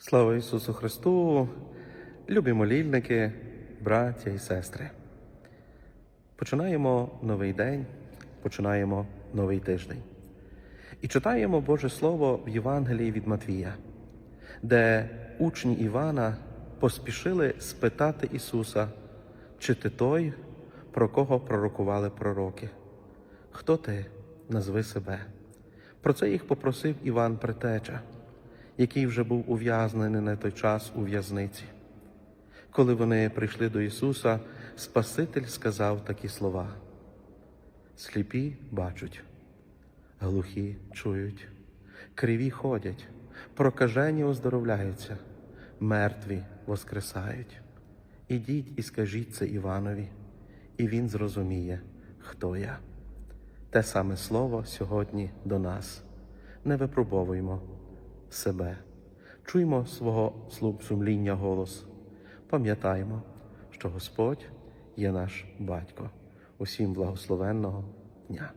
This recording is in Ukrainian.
Слава Ісусу Христу, любі молільники, браття і сестри. Починаємо новий день, починаємо новий тиждень. І читаємо Боже Слово в Євангелії від Матвія, де учні Івана поспішили спитати Ісуса, чи ти той, про кого пророкували пророки? Хто ти? Назви себе. Про це їх попросив Іван Претеча, який вже був ув'язнений на той час у в'язниці. Коли вони прийшли до Ісуса, Спаситель сказав такі слова: Сліпі бачать, глухі чують, криві ходять, прокажені оздоровляються, мертві воскресають. Ідіть і скажіть це Іванові, і він зрозуміє, хто я. Те саме слово сьогодні до нас. Не випробовуймо себе, чуймо свого слуг сумління голос. Пам'ятаймо, що Господь є наш батько. Усім благословенного дня.